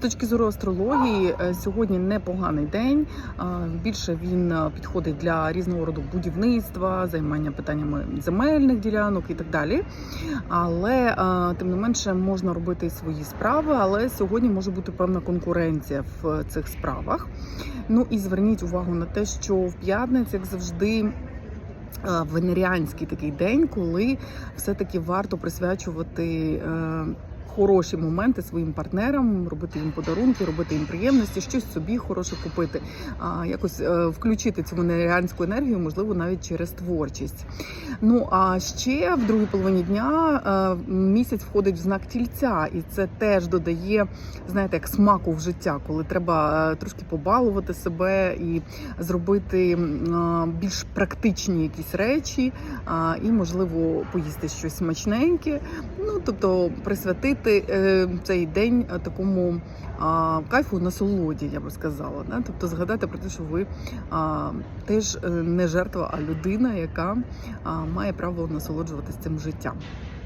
точки зору астрології, е, сьогодні непоганий день. Більше він е, підходить для різного роду будівництва, займання питаннями земельних ділянок і так далі. Але е, тим не менше можна робити свої справи. Але сьогодні може бути певна конкуренція в цих справах. Ну і зверніть увагу на те, що в п'ятницю, як завжди. Венеріанський такий день, коли все-таки варто присвячувати хороші моменти своїм партнерам, робити їм подарунки, робити їм приємності, щось собі хороше купити, якось е, включити цю венеріанську енергію, можливо, навіть через творчість. Ну а ще в другій половині дня е, місяць входить в знак тільця, і це теж додає, знаєте, як смаку в життя, коли треба е, трошки побалувати себе і зробити більш практичні якісь речі, і можливо поїсти щось смачненьке. Ну тобто присвятити е, цей день е, такому кайфу насолоді, я би сказала. Да? Тобто згадати про те, що ви теж е, не жертва, а людина, яка має право насолоджуватися цим життям.